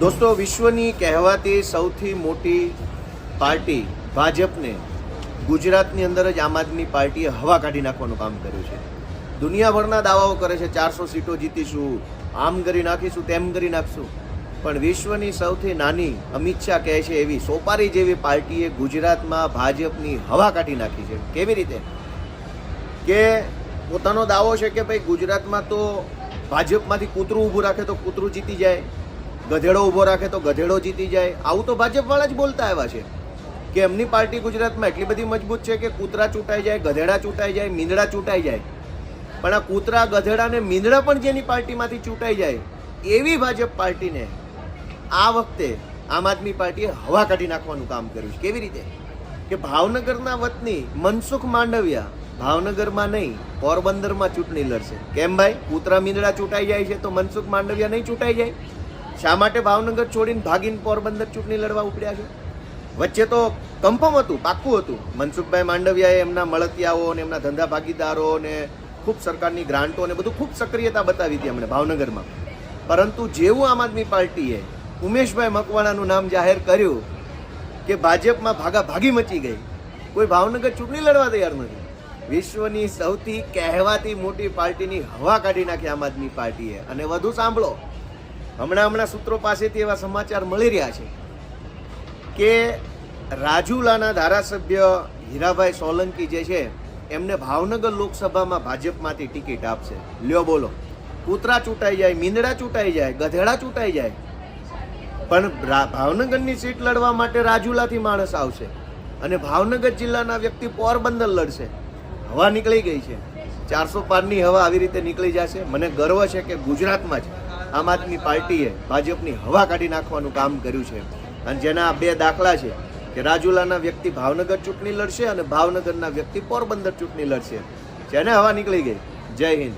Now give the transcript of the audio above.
દોસ્તો, વિશ્વની કહેવાતી સૌથી મોટી પાર્ટી ભાજપને ગુજરાતની અંદર જ આમ આદમી પાર્ટીએ હવા કાઢી નાખવાનું કામ કર્યું છે. દુનિયાભરના દાવાઓ કરે છે, ચારસો સીટો જીતીશું, આમ કરી નાખીશું, તેમ કરી નાખશું. પણ વિશ્વની સૌથી નાની અમિત શાહ કહે છે એવી, સોપારી જેવી પાર્ટીએ ગુજરાતમાં ભાજપની હવા કાઢી નાખી છે. કેવી રીતે? કે પોતાનો દાવો છે કે ભાઈ ગુજરાતમાં તો ભાજપમાંથી કૂતરું ઊભું રાખે તો કૂતરું જીતી જાય. ગધેડો ઊભો રાખે તો ગધેડો જીતી જાય. આવું તો ભાજપવાળા જ બોલતા આવ્યા છે. કે એમની પાર્ટી ગુજરાતમાં એટલી બધી મજબૂત છે કે કૂતરા ચૂંટાઈ જાય, ગધેડા ચૂંટાઈ જાય, મીંદડા ચૂંટાઈ જાય. પણ આ કૂતરા, ગધેડા ને મીંદડા પણ જેની પાર્ટીમાંથી ચૂંટાઈ જાય, એવી ભાજપ પાર્ટીને આ વખતે આમ આદમી પાર્ટીએ હવા કાઢી નાખવાનું કામ કર્યું છે. કેવી રીતે? કે ભાવનગરના વતની મનસુખ માંડવિયા ભાવનગરમાં નહીં, પોરબંદરમાં ચૂંટણી લડશે. કેમ ભાઈ? કૂતરા મીંદડા ચૂંટાઈ જાય છે તો મનસુખ માંડવિયા નહીં ચૂંટાઈ જાય? શા માટે ભાવનગર છોડીને ભાગીને પોરબંદર ચૂંટણી લડવા ઉપડ્યા છે? વચ્ચે તો કન્ફર્મ હતું, પાક્કું હતું. મનસુખભાઈ માંડવિયાએ એમના મળતિયાઓ અને એમના ધંધા ભાગીદારો ને ખૂબ સરકારની ગ્રાન્ટો ને બધું ખૂબ સક્રિયતા બતાવી હતી એમણે ભાવનગરમાં. પરંતુ જેવું આમ આદમી પાર્ટીએ ઉમેશભાઈ મકવાણાનું નામ જાહેર કર્યું કે ભાજપમાં ભાગા ભાગી મચી ગઈ, કોઈ ભાવનગર ચૂંટણી લડવા તૈયાર નથી. વિશ્વની સૌથી કહેવાતી મોટી પાર્ટીની હવા કાઢી નાખી આમ આદમી પાર્ટીએ. અને વધુ સાંભળો હમણાં હમણાં સૂત્રો પાસેથી એવા સમાચાર મળી રહ્યા છે કે રાજુલાના ધારાસભ્ય હીરાભાઈ સોલંકી જે છે, એમને ભાવનગર લોકસભામાં ભાજપમાંથી ટિકિટ આપશે. લ્યો બોલો. કૂતરા ચૂંટાઈ જાય, મીંદડા ચૂંટાઈ જાય, ગધેડા ચૂંટાઈ જાય. પણ ભાવનગરની સીટ લડવા માટે રાજુલાથી માણસ આવશે અને ભાવનગર જિલ્લાના વ્યક્તિ પોરબંદર લડશે. હવા નીકળી ગઈ છે. ચારસો પારની હવા આવી રીતે નીકળી જશે. મને ગર્વ છે કે ગુજરાતમાં જ આમ આદમી પાર્ટીએ ભાજપની હવા કાઢી નાખવાનું કામ કર્યું છે. અને જેના બે દાખલા છે કે રાજુલાના વ્યક્તિ ભાવનગર ચૂંટણી લડશે અને ભાવનગરના વ્યક્તિ પોરબંદર ચૂંટણી લડશે. જેને હવા નીકળી ગઈ. જય હિન્દ.